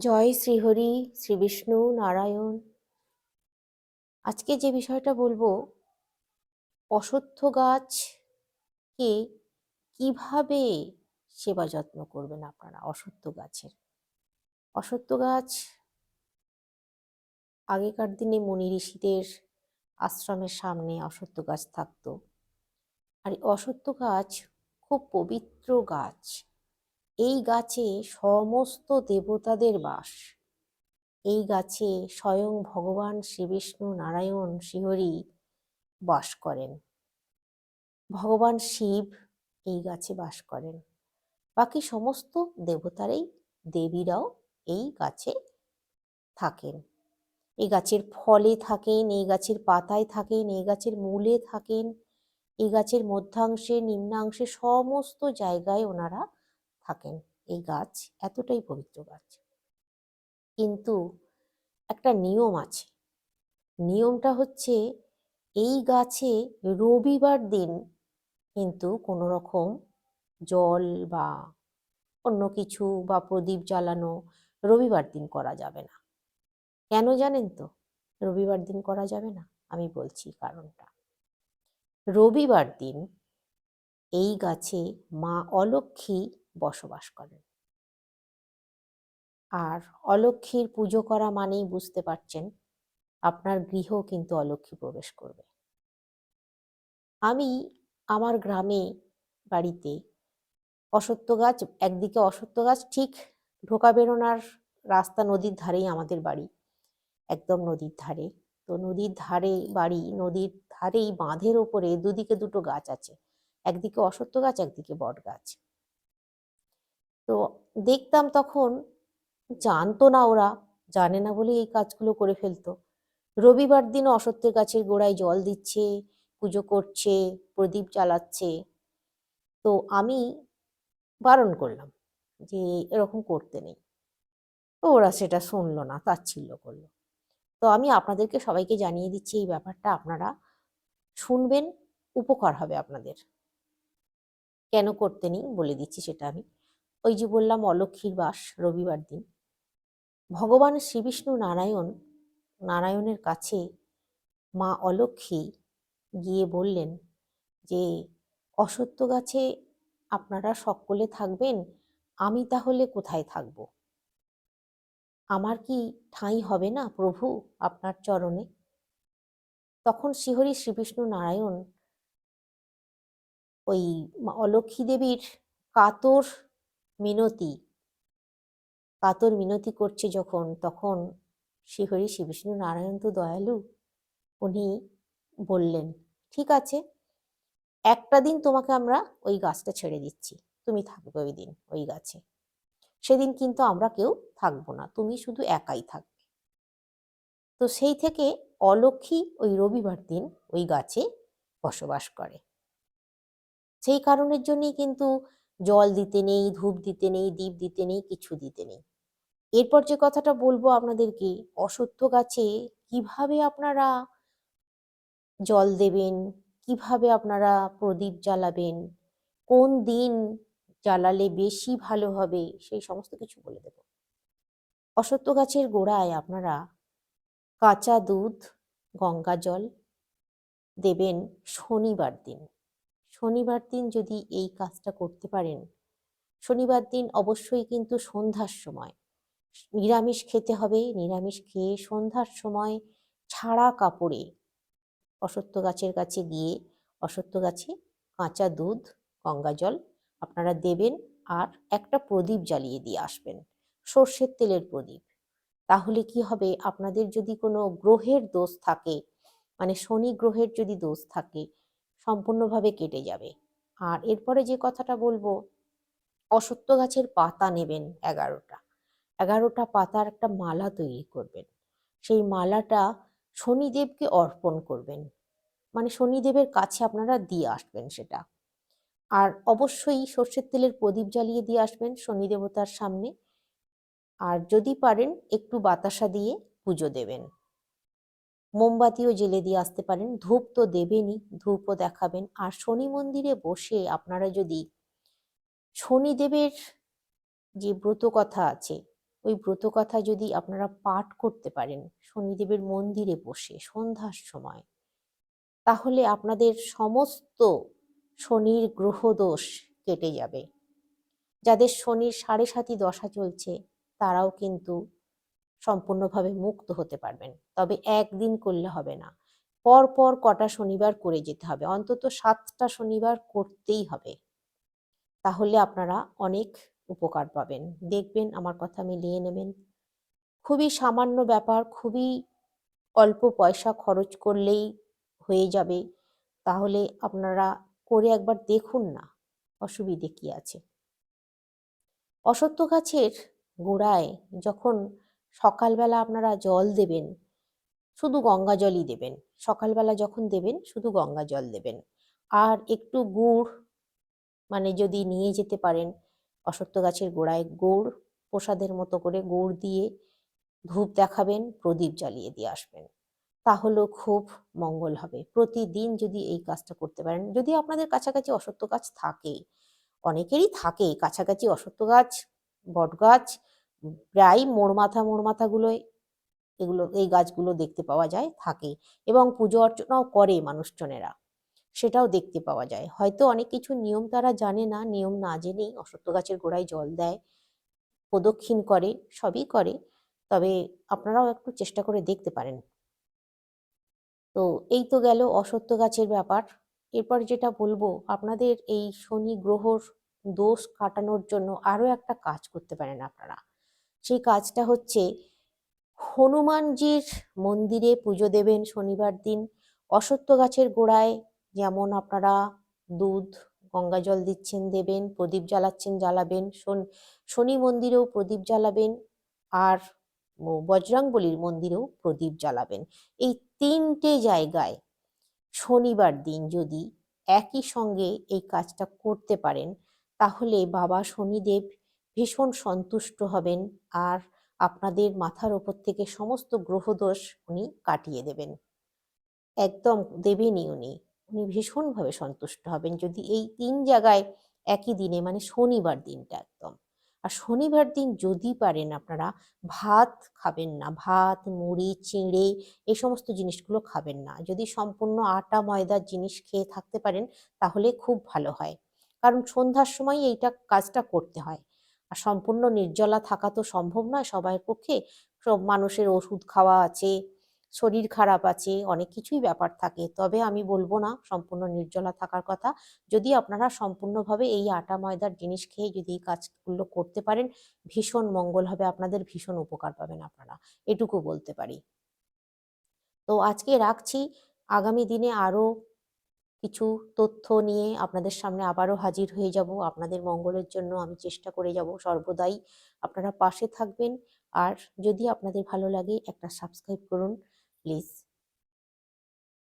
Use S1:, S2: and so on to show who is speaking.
S1: জয় শ্রীহরি, শ্রী বিষ্ণু নারায়ণ। আজকে যে বিষয়টা বলব, অশ্বত্থ গাছকে কীভাবে সেবা যত্ন করবেন আপনারা অশ্বত্থ গাছের? অশ্বত্থ গাছ আগেকার দিনে মুনি ঋষিদের আশ্রমের সামনে অশ্বত্থ গাছ থাকতো। আর অশ্বত্থ গাছ খুব পবিত্র গাছ। এই গাছে সমস্ত দেবতাদের বাস। এই গাছে স্বয়ং ভগবান শ্রীবিষ্ণু নারায়ণ শ্রীহরি বাস করেন। ভগবান শিব এই গাছে বাস করেন। বাকি সমস্ত দেবতারাই দেবীরাও এই গাছে থাকেন। এই গাছের ফলে থাকেন, এই গাছের পাতায় থাকেন, এই গাছের মূলে থাকেন, এই গাছের মধ্যাংশে, নিম্নাংশে সমস্ত জায়গায় ওনারা থাকেন, এই গাছ এতটাই পবিত্র গাছ। কিন্তু একটা নিয়ম আছে। নিয়মটা হচ্ছে এই গাছে রবিবার দিন কিন্তু কোনো রকম জল বা অন্য কিছু বা প্রদীপ জ্বালানো রবিবার দিন করা যাবে না। কেন জানেন তো? রবিবার দিন করা যাবে না, আমি বলছি কারণটা। রবিবার দিন এই গাছে মা অলক্ষ্মী বসবাস করেন। আর অলক্ষ্মীর পুজো করা মানেই বুঝতে পারছেন, আপনার গৃহ কিন্তু অলক্ষ্মী প্রবেশ করবে। আমি আমার গ্রামে বাড়িতে অসত্য গাছ, একদিকে অসত্য গাছ, ঠিক ঢোকা বেরোনার রাস্তা নদীর ধারেই আমাদের বাড়ি, একদম নদীর ধারে। তো নদীর ধারে বাড়ি, নদীর ধারেই বাঁধের ওপরে দুদিকে দুটো গাছ আছে, একদিকে অসত্য গাছ, একদিকে বট গাছ। তো দেখতাম তখন জানতো না ওরা, জানে না বলে এই কাজগুলো করে ফেলতো। রবিবার দিন অসত্যের গাছের গোড়ায় জল দিচ্ছে, পুজো করছে, প্রদীপ জ্বালাচ্ছে। তো আমি বারণ করলাম যে এরকম করতে নেই। তো ওরা সেটা শুনলো না, তাচ্ছিল্য করল। তো আমি আপনাদেরকে সবাইকে জানিয়ে দিচ্ছি এই ব্যাপারটা, আপনারা শুনবেন, উপকার হবে আপনাদের। কেন করতে নেই বলে দিচ্ছি সেটা আমি। ওই যে বললাম অলক্ষীর বাস রবিবার দিন। ভগবান শ্রীবিষ্ণু নারায়ণ, নারায়ণের কাছে মা অলক্ষী গিয়ে বললেন যে অসত্য গাছে আপনারা সকলে থাকবেন, আমি তাহলে কোথায় থাকব? আমার কি ঠাঁই হবে না প্রভু আপনার চরণে? তখন শ্রীহরি শ্রীবিষ্ণু নারায়ণ ওই অলক্ষী দেবীর কাতর মিনতি। কাতর মিনতি করছে যখন, তখন শ্রীহরি শ্রীবিষ্ণু নারায়ণ তো দয়ালু, উনি বললেন, ঠিক আছে, একটা দিন তোমাকে আমরা ওই গাছটা ছেড়ে দিচ্ছি, তুমি থাকবে ওই দিন ওই গাছে। সেদিন কিন্তু আমরা কেউ থাকব না, তুমি শুধু একাই থাকবে। তো সেই থেকে অলক্ষী ওই রবিবার দিন ওই গাছে বসবাস করে। সেই কারণের জন্যই কিন্তু জল দিতে নেই, ধূপ দিতে নেই, দীপ দিতে নেই, কিছু দিতে নেই। এরপর যে কথাটা বলব আপনাদেরকে, অসত্য গাছে কীভাবে আপনারা জল দেবেন, কীভাবে আপনারা প্রদীপ জ্বালাবেন, কোন দিন জ্বালালে বেশি ভালো হবে, সেই সমস্ত কিছু বলে দেব। অসত্য গাছের গোড়ায় আপনারা কাঁচা দুধ, গঙ্গা জল দেবেন শনিবার দিন। শনিবার দিন যদি এই কাজটা করতে পারেন। শনিবার দিন অবশ্যই কিন্তু সন্ধ্যার সময়। নিরামিষ খেতে হবে, নিরামিষ খেয়ে সন্ধ্যার সময় ছাড়া কাপড়ে অসত্য গাছের কাছে গিয়ে অসত্য গাছে কাঁচা দুধ, গঙ্গা জল আপনারা দেবেন আর একটা প্রদীপ জ্বালিয়ে দিয়ে আসবেন, সর্ষের তেলের প্রদীপ। তাহলে কি হবে? আপনাদের যদি কোনো গ্রহের দোষ থাকে মানে শনি গ্রহের যদি দোষ থাকে সম্পূর্ণভাবে কেটে যাবে। আর এরপরে যে কথাটা বলব অসত্য গাছের পাতা নেবেন এগারোটা। এগারোটা পাতার একটা মালা তৈরি করবেন। সেই মালাটা শনিদেবকে অর্পণ করবেন। মানে শনিদেবের কাছে আপনারা দিয়ে আসবেন সেটা। আর অবশ্যই সর্ষের তেলের প্রদীপ জ্বালিয়ে দিয়ে আসবেন শনি দেবতার সামনে। আর যদি পারেন, একটু বাতাসা দিয়ে পুজো দেবেন। মোমবাতিও জেলে দিয়ে আসতে পারেন। ধূপ তো দেবেনই, ধূপও দেখাবেন। আর শনি মন্দিরে বসে আপনারা যদি শনিদেবের যে ব্রত কথা আছে, ওই ব্রত কথা যদি আপনারা পাঠ করতে পারেন শনিদেবের মন্দিরে বসে সন্ধ্যার সময়, তাহলে আপনাদের সমস্ত শনির গ্রহদোষ কেটে যাবে। যাদের শনির সাড়ে সাতি দশা চলছে, তারাও কিন্তু সম্পূর্ণভাবে মুক্ত হতে পারবেন। তবে একদিন করলে হবে না। পর পর কটা শনিবার করে যেতে হবে। অন্তত সাতটা শনিবার করতেই হবে। তাহলে আপনারা অনেক উপকার পাবেন। দেখবেন আমার কথা মিলিয়ে নেবেন। খুবই সামান্য ব্যাপার, খুবই অল্প পয়সা খরচ করলেই হয়ে যাবে। তাহলে আপনারা করে একবার দেখুন না, অসুবিধে কি আছে। অসত্য গাছের গোড়ায় যখন সকালবেলা আপনারা জল দেবেন, শুধু গঙ্গা জলই দেবেন। সকালবেলা যখন দেবেন, শুধু গঙ্গা জল দেবেন। আর একটু গুড় মানে যদি নিয়ে যেতে পারেন অসত্য গাছের গোড়ায় গুড়, প্রসাদের মতো করে গুড় দিয়ে ধূপ দেখাবেন, প্রদীপ জ্বালিয়ে দিয়ে আসবেন। তাহলেও খুব মঙ্গল হবে। প্রতিদিন যদি এই কাজটা করতে পারেন, যদি আপনাদের কাছাকাছি অসত্য গাছ থাকে, অনেকেরই থাকে কাছাকাছি অসত্য গাছ বট গাছ প্রায় মোড় মাথা, মোড় মাথাগুলোয় এগুলো, এই গাছগুলো দেখতে পাওয়া যায়, থাকে এবং পুজো অর্চনাও করে মানুষজনেরা। সেটাও দেখতে পাওয়া যায়। হয়তো অনেক কিছু নিয়ম তারা জানে না, নিয়ম না জেনেই অসত্য গাছের গোড়ায় জল দেয়, প্রদক্ষিণ করে, সবই করে। তবে আপনারাও একটু চেষ্টা করে দেখতে পারেন। তো এই তো গেল অসত্য গাছের ব্যাপার। এরপর যেটা বলব, আপনাদের এই শনি গ্রহর দোষ কাটানোর জন্য আরও একটা কাজ করতে পারেন আপনারা। সেই কাজটা হচ্ছে হনুমানজির মন্দিরে পুজো দেবেন শনিবার দিন। অসত্য গাছের গোড়ায় যেমন আপনারা দুধ, গঙ্গা জল দিচ্ছেন, দেবেন, প্রদীপ জ্বালাচ্ছেন, জ্বালাবেন, শনি মন্দিরেও প্রদীপ জ্বালাবেন আর বজরাংবলির মন্দিরেও প্রদীপ জ্বালাবেন। এই তিনটে জায়গায় শনিবার দিন যদি একই সঙ্গে এই কাজটা করতে পারেন, তাহলে বাবা শনিদেব ভীষণ সন্তুষ্ট হবেন আর আপনাদের মাথার ওপর থেকে সমস্ত গ্রহদোষ উনি কাটিয়ে দেবেন। একদম দেবেনই উনি। উনি ভীষণভাবে সন্তুষ্ট হবেন যদি এই তিন জায়গায় একই দিনে মানে শনিবার দিনটা একদম। আর শনিবার দিন যদি পারেন আপনারা ভাত খাবেন না, ভাত, মুড়ি, চিঁড়ে এই সমস্ত জিনিসগুলো খাবেন না। যদি সম্পূর্ণ আটা, ময়দার জিনিস খেয়ে থাকতে পারেন তাহলে খুব ভালো হয়। কারণ সন্ধ্যার সময় এইটা কাজটা করতে হয়। আর সম্পূর্ণ নির্জলা থাকা তো সম্ভব নয় সবার পক্ষে। সব মানুষের ওষুধ খাওয়া আছে, শরীর খারাপ আছে, অনেক কিছুই ব্যাপার থাকে। তবে আমি বলব না সম্পূর্ণ নির্জলা থাকার কথা। যদি আপনারা সম্পূর্ণভাবে এই আটা, ময়দার জিনিস খেয়ে যদি এই কাজগুলো করতে পারেন, ভীষণ মঙ্গল হবে, আপনাদের ভীষণ উপকার পাবেন আপনারা। এটুকু বলতে পারি। তো আজকে রাখছি। আগামী দিনে আরও কিছু তথ্য নিয়ে আপনাদের সামনে আবারও হাজির হয়ে যাব। আপনাদের মঙ্গলের জন্য আমি চেষ্টা করে যাব। সর্বদাই আপনারা পাশে থাকবেন। আর যদি আপনাদের ভালো লাগে একটা সাবস্ক্রাইব করুন প্লিজ